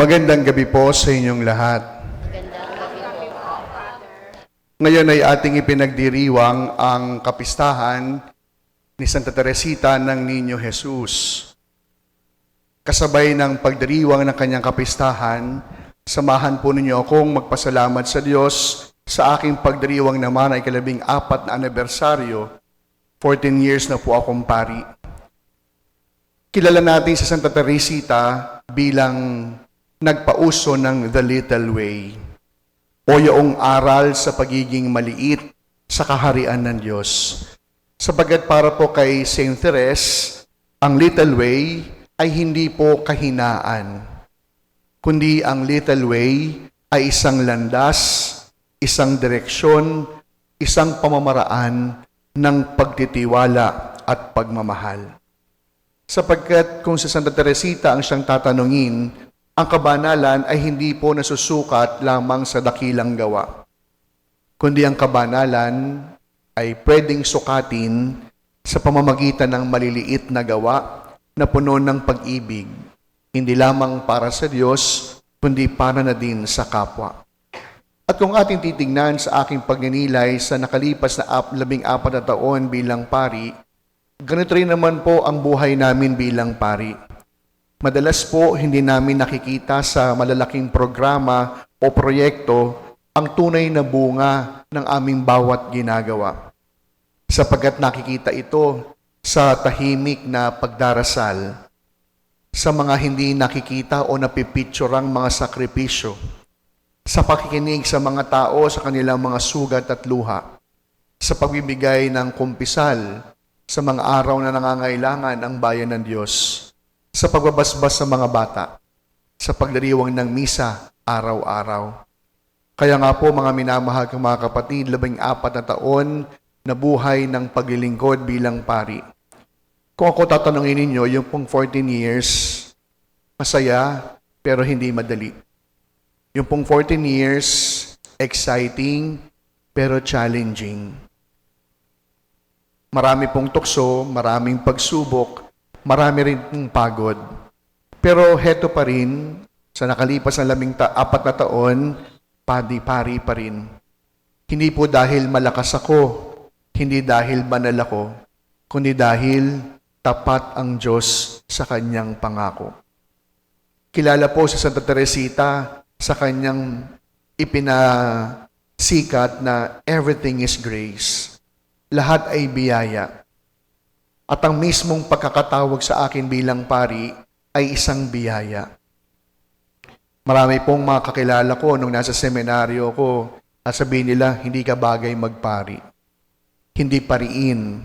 Magandang gabi po sa inyong lahat. Ngayon ay ating ipinagdiriwang ang kapistahan ni Santa Teresita ng Niño Jesus. Kasabay ng pagdiriwang ng kanyang kapistahan, samahan po ninyo akong magpasalamat sa Diyos sa aking pagdiriwang naman ay kalabing apat na anibersaryo. 14 years na po akong pari. Kilala natin si Santa Teresita bilang nagpauso ng The Little Way o yung aral sa pagiging maliit sa kaharian ng Diyos. Sapagat para po kay Saint Therese, ang Little Way ay hindi po kahinaan, kundi ang Little Way ay isang landas, isang direksyon, isang pamamaraan ng pagtitiwala at pagmamahal. Sapagkat kung sa Santa Teresita ang siyang tatanungin, ang kabanalan ay hindi po nasusukat lamang sa dakilang gawa, kundi ang kabanalan ay pwedeng sukatin sa pamamagitan ng maliliit na gawa na puno ng pag-ibig, hindi lamang para sa Diyos, kundi para na din sa kapwa. At kung ating titignan sa aking pagninilay sa nakalipas na labing apat na taon bilang pari, ganito rin naman po ang buhay namin bilang pari. Madalas po hindi namin nakikita sa malalaking programa o proyekto ang tunay na bunga ng aming bawat ginagawa. Sapagkat nakikita ito sa tahimik na pagdarasal, sa mga hindi nakikita o napipicturang mga sakripisyo, sa pakikinig sa mga tao sa kanilang mga sugat at luha, sa pagbibigay ng kumpisal sa mga araw na nangangailangan ang bayan ng Diyos, sa pagbabasbas sa mga bata, sa pagdiriwang ng misa araw-araw. Kaya nga po mga minamahal kong mga kapatid, labing apat na taon na buhay ng paglilingkod bilang pari. Kung ako tatanungin ninyo, yung pong 14 years, masaya pero hindi madali. Yung pong 14 years, exciting pero challenging. Marami pong tukso, maraming pagsubok, marami rin pagod. Pero heto pa rin, sa nakalipas na laming ta- apat na taon, padi-pari pa rin. Hindi po dahil malakas ako, hindi dahil banal ako, kundi dahil tapat ang Diyos sa kanyang pangako. Kilala po si Santa Teresita sa kanyang ipinasikat na everything is grace. Lahat ay biyaya. At ang mismong pagkakatawag sa akin bilang pari ay isang biyaya. Marami pong mga kakilala ko nung nasa seminaryo ko at sabihin nila, hindi ka bagay magpari. Hindi pariin.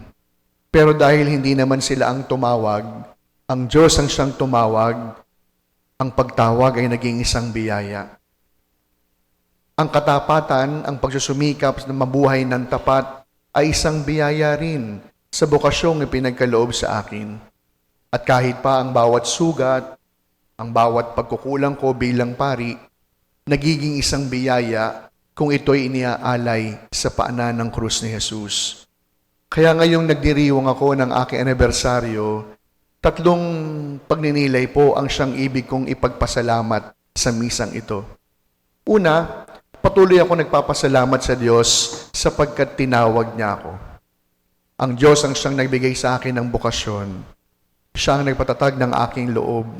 Pero dahil hindi naman sila ang tumawag, ang Diyos ang siyang tumawag, ang pagtawag ay naging isang biyaya. Ang katapatan, ang pagsusumikap na mabuhay ng tapat ay isang biyaya rin sa bukasyong ipinagkaloob sa akin. At kahit pa ang bawat sugat, ang bawat pagkukulang ko bilang pari, nagiging isang biyaya kung ito'y iniaalay sa paanan ng krus ni Jesus. Kaya ngayong nagdiriwang ako ng aking anibersaryo, tatlong pagninilay po ang siyang ibig kong ipagpasalamat sa misang ito. Una, patuloy ako nagpapasalamat sa Diyos sapagkat tinawag niya ako. Ang Diyos ang siyang nagbigay sa akin ng bukasyon. Siya ang nagpatatag ng aking loob.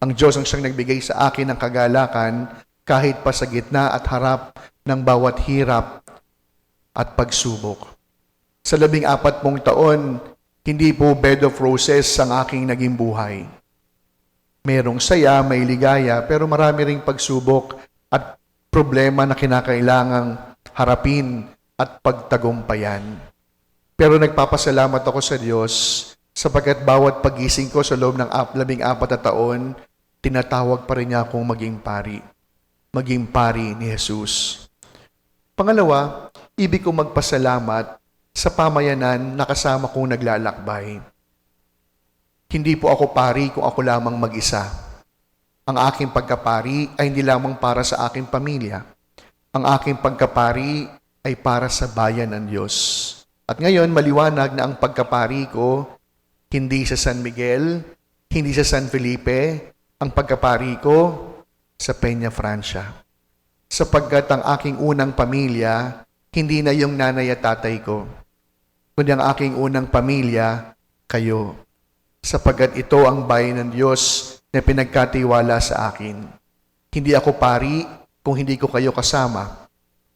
Ang Diyos ang siyang nagbigay sa akin ng kagalakan kahit pa sa gitna at harap ng bawat hirap at pagsubok. Sa labing apat mong taon, hindi po bed of roses ang aking naging buhay. Merong saya, may ligaya, pero marami ring pagsubok at problema na kinakailangang harapin at pagtagumpayan. Pero nagpapasalamat ako sa Diyos sapagkat bawat pagising ko sa loob ng ap, labing apat na taon, tinatawag pa rin niya akong maging pari. Maging pari ni Jesus. Pangalawa, ibig kong magpasalamat sa pamayanan na kasama kong naglalakbay. Hindi po ako pari kung ako lamang mag-isa. Ang aking pagkapari ay hindi lamang para sa aking pamilya. Ang aking pagkapari ay para sa bayan ng Diyos. At ngayon, maliwanag na ang pagkapari ko, hindi sa San Miguel, hindi sa San Felipe, ang pagkapari ko sa Peña, Francia. Sapagkat ang aking unang pamilya, hindi na yung nanay at tatay ko, kundi ang aking unang pamilya, kayo. Sapagkat ito ang bayan ng Diyos na pinagkatiwala sa akin. Hindi ako pari kung hindi ko kayo kasama.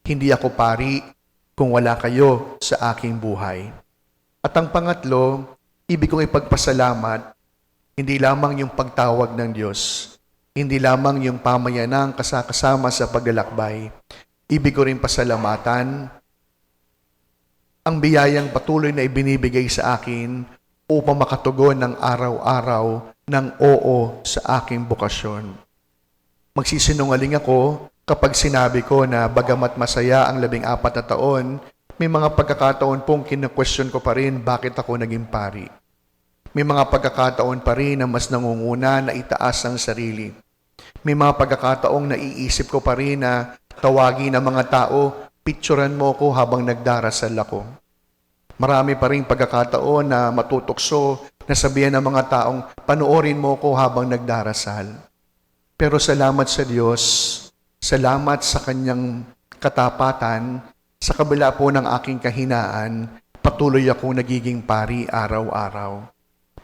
Hindi ako pari kung wala kayo sa aking buhay. At ang pangatlo, ibig kong ipagpasalamat, hindi lamang yung pagtawag ng Diyos, hindi lamang yung pamayanang kasakasama sa paglalakbay. Ibig ko rin pasalamatan ang biyayang patuloy na ibinibigay sa akin upang makatugon ng araw-araw ng oo sa aking bukasyon. Magsisinungaling ako kapag sinabi ko na bagamat masaya ang labing apat na taon, may mga pagkakataon pong kina-question ko pa rin bakit ako naging pari. May mga pagkakataon pa rin na mas nangunguna na itaas ang sarili. May mga pagkakataong naiisip ko pa rin na tawagin ng mga tao, picturean mo ko habang nagdarasal ako. Marami pa rin pagkakataon na matutokso na sabihan ng mga taong panoorin mo ko habang nagdarasal. Pero salamat sa Diyos, salamat sa kanyang katapatan, sa kabila po ng aking kahinaan, patuloy akong nagiging pari araw-araw.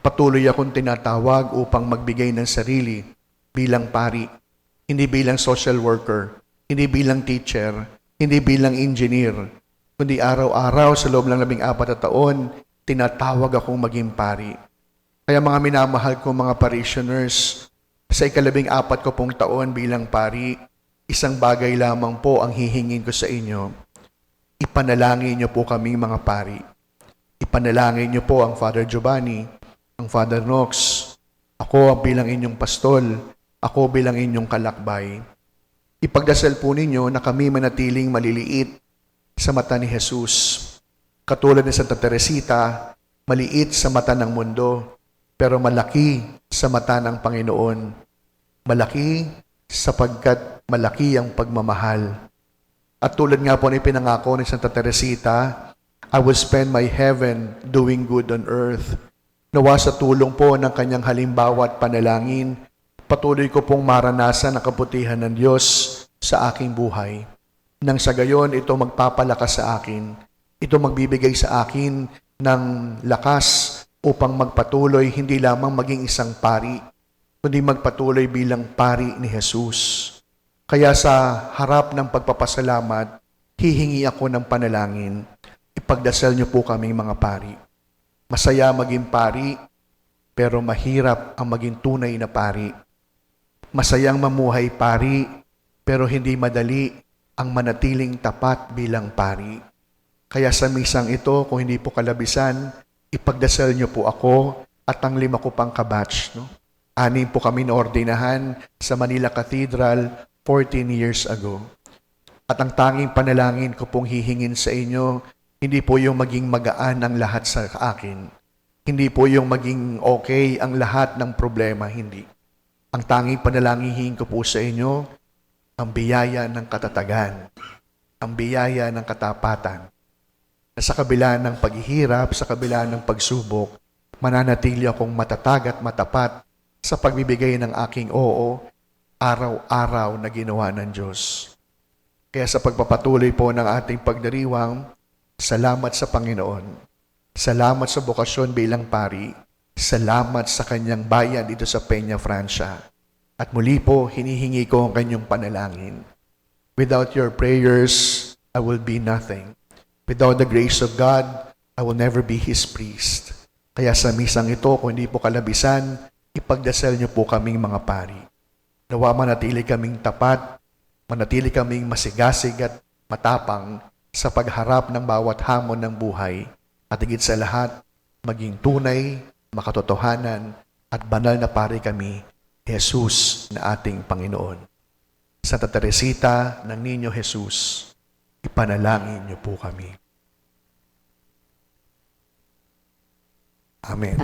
Patuloy akong tinatawag upang magbigay ng sarili bilang pari, hindi bilang social worker, hindi bilang teacher, hindi bilang engineer, kundi araw-araw sa loob ng labing apat na taon, tinatawag akong maging pari. Kaya mga minamahal ko mga parishioners, sa ikalabing apat ko pong taon bilang pari, isang bagay lamang po ang hihingin ko sa inyo. Ipanalangin niyo po kaming mga pari. Ipanalangin niyo po ang Father Giovanni, ang Father Knox, ako ang bilang inyong pastol, ako bilang inyong kalakbay. Ipagdasal po ninyo na kami manatiling maliliit sa mata ni Jesus. Katulad ni Santa Teresita, maliit sa mata ng mundo, pero malaki sa mata ng Panginoon. Malaki sapagkat malaki ang pagmamahal. At tulad nga po ni pinangako ni Santa Teresita, I will spend my heaven doing good on earth. Nawa sa tulong po ng kanyang halimbawa at panalangin, patuloy ko pong maranasan ang kaputihan ng Diyos sa aking buhay. Nang sa gayon, ito magpapalakas sa akin. Ito magbibigay sa akin ng lakas upang magpatuloy hindi lamang maging isang pari, kundi magpatuloy bilang pari ni Jesus. Kaya sa harap ng pagpapasalamat, hihingi ako ng panalangin. Ipagdasal niyo po kaming mga pari. Masaya maging pari, pero mahirap ang maging tunay na pari. Masayang mamuhay pari, pero hindi madali ang manatiling tapat bilang pari. Kaya sa misang ito, kung hindi po kalabisan, ipagdasal niyo po ako at ang lima ko pang kabatch. No? Anim po kami naordinahan sa Manila Cathedral 14 years ago. At ang tanging panalangin ko pong hihingin sa inyo, hindi po yung maging magaan ang lahat sa akin. Hindi po yung maging okay ang lahat ng problema, hindi. Ang tanging panalangin ko po sa inyo, ang biyaya ng katatagan, ang biyaya ng katapatan, na sa kabila ng paghihirap, sa kabila ng pagsubok, mananatili akong matatag at matapat sa pagbibigay ng aking oo, araw-araw na ginawa ng Diyos. Kaya sa pagpapatuloy po ng ating pagdiriwang, salamat sa Panginoon. Salamat sa bukasyon bilang pari. Salamat sa kanyang bayan dito sa Peña, Francia. At muli po, hinihingi ko ang kanyang panalangin. Without your prayers, I will be nothing. Without the grace of God, I will never be His priest. Kaya sa misang ito, kung hindi po kalabisan, ipagdasal niyo po kaming mga pari. Nawa manatili kaming tapat, manatili kaming masigasig at matapang sa pagharap ng bawat hamon ng buhay at higit sa lahat, maging tunay, makatotohanan at banal na pari kami, Jesus na ating Panginoon. Santa Teresita ng Niño Jesus, ipanalangin niyo po kami. Amen.